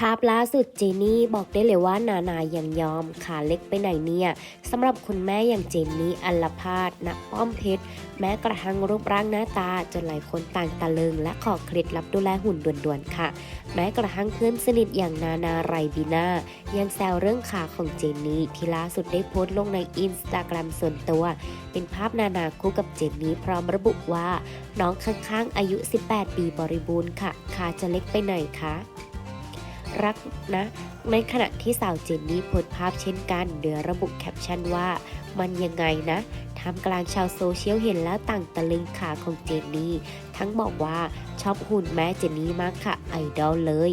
ภาพล่าสุดเจนี่บอกได้เลยว่านานายังยอมขาเล็กไปไหนเนี่ยสำหรับคุณแม่อย่างเจนนี่อัลพาดณป้อมเพชร แม้กระทั่งรูปร่างหน้าตา จนหลายคนต่างตะลึงและขอเคล็ดลับดูแลหุ่นด่วนๆค่ะ แม้กระทั่งเพื่อนสนิทอย่างนานาไรบีนายังแซวเรื่องขาของเจนนี่ที่ล่าสุดได้โพสต์ลงในอินสตาแกรมส่วนตัว เป็นภาพนานาคู่กับเจนนี่พร้อมระบุว่า น้องข้างๆอายุ 18 ปีบริบูรณ์ค่ะขาจะเล็กไปไหนคะ รักนะ ในขณะที่สาวเจนนี่โพสภาพเช่นกันโดยระบุแคปชั่นว่า มันยังไงนะทำกลางชาวโซเชียลเห็นแล้วต่างตะลึงขาของเจนนี่ทั้งบอกว่าชอบหุ่นแม่เจนนี่มากค่ะไอดอลเลย